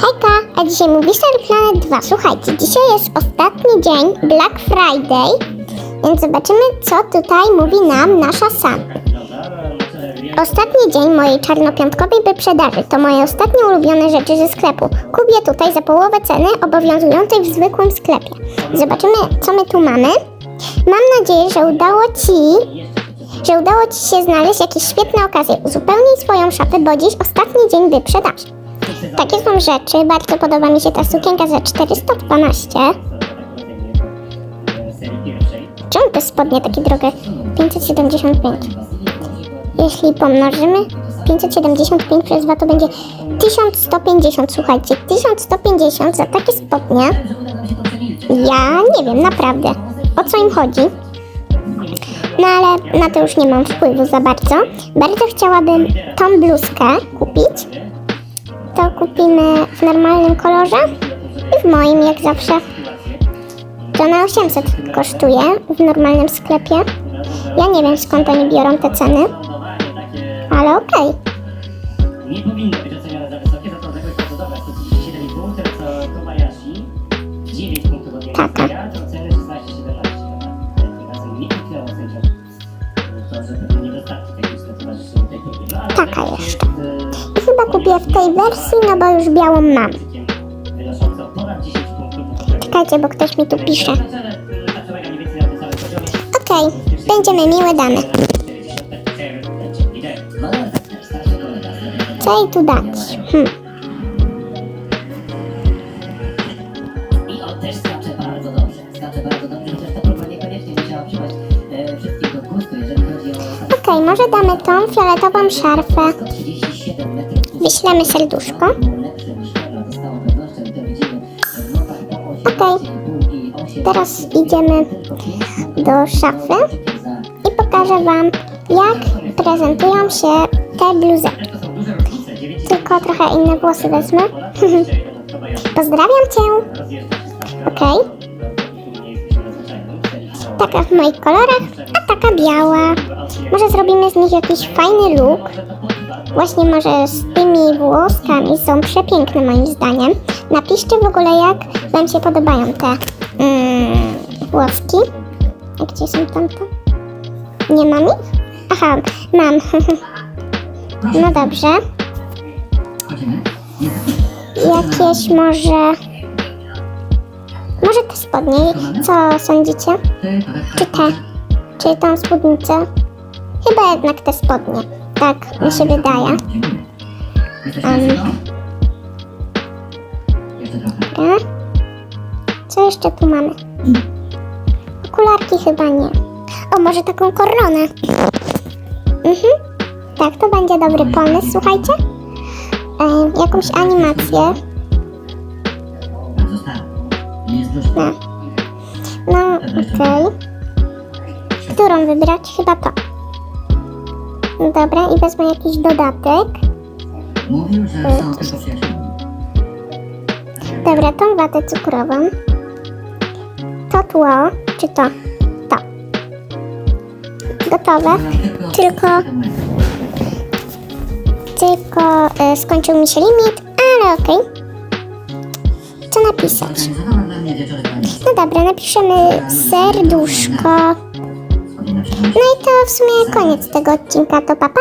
Hejka, a dzisiaj mówi Little Planet 2. Słuchajcie, dzisiaj jest ostatni dzień Black Friday, więc zobaczymy, co tutaj mówi nam nasza Sam. Ostatni dzień mojej czarnopiątkowej wyprzedaży to moje ostatnie ulubione rzeczy ze sklepu. Kupię tutaj za połowę ceny obowiązującej w zwykłym sklepie. Zobaczymy, co my tu mamy. Mam nadzieję, że udało Ci że udało Ci się znaleźć jakieś świetne okazje. Uzupełnij swoją szafę, bo dziś ostatni dzień wyprzedaży. Takie są rzeczy. Bardzo podoba mi się ta sukienka za 412. Czemu te spodnie takie drogie? 575. Jeśli pomnożymy 575 przez 2 to będzie 1150. Słuchajcie, 1150 za takie spodnie. Ja nie wiem, naprawdę. O co im chodzi? No ale na to już nie mam wpływu za bardzo. Bardzo chciałabym tą bluzkę kupić. Kupimy w normalnym kolorze i w moim jak zawsze. To na 800 kosztuje w normalnym sklepie. Ja nie wiem skąd oni biorą te ceny, ale okej. Nie W tej wersji, no bo już białą mam. wynoszące o ponad 10 punktów. Czekajcie, bo ktoś mi tu pisze. Okej, będziemy miłe damy. Co jej tu dać? Hm. E, o Okej, może damy tą fioletową szarfę. 137 metrów. Wyślemy serduszko. Było lepsze niż Kevlar, to z całą pewnością i to widzimy w notach po 8, Okej. 8,5 i 8, Teraz idziemy do szafy za i pokażę Wam, jak prezentują się te bluzeczki. To są duże różnice. 9 Tylko trochę inne włosy wezmę. Pozdrawiam Cię. Okej, taka w moich kolorach, a taka biała. Może zrobimy z nich jakiś fajny look. Właśnie może z tymi włoskami są przepiękne moim zdaniem. Napiszcie w ogóle jak Wam się podobają te mm, włoski. Gdzie są tamte? Nie mam ich? Aha, mam. no dobrze. Jakieś może... Może te spodnie. Co sądzicie? Czy te? Czy tą spódnicę? Chyba jednak te spodnie. Tak mi się wydaje. Um. Co jeszcze tu mamy? Okularki chyba nie. O, może taką koronę. Mhm. Tak, to będzie dobry pomysł, słuchajcie. E, jakąś animację. No, no okej. Którą wybrać? Chyba to. No Dobra, i wezmę jakiś dodatek. Mówił, że są tylko przyjaciółmi. Dobra, tą watę cukrową. To tło, czy to? To. Gotowe. Tylko, tylko e, skończył mi się limit, ale okej. Co napisać? No dobra, napiszemy serduszko. No i to w sumie koniec tego odcinka. To pa pa!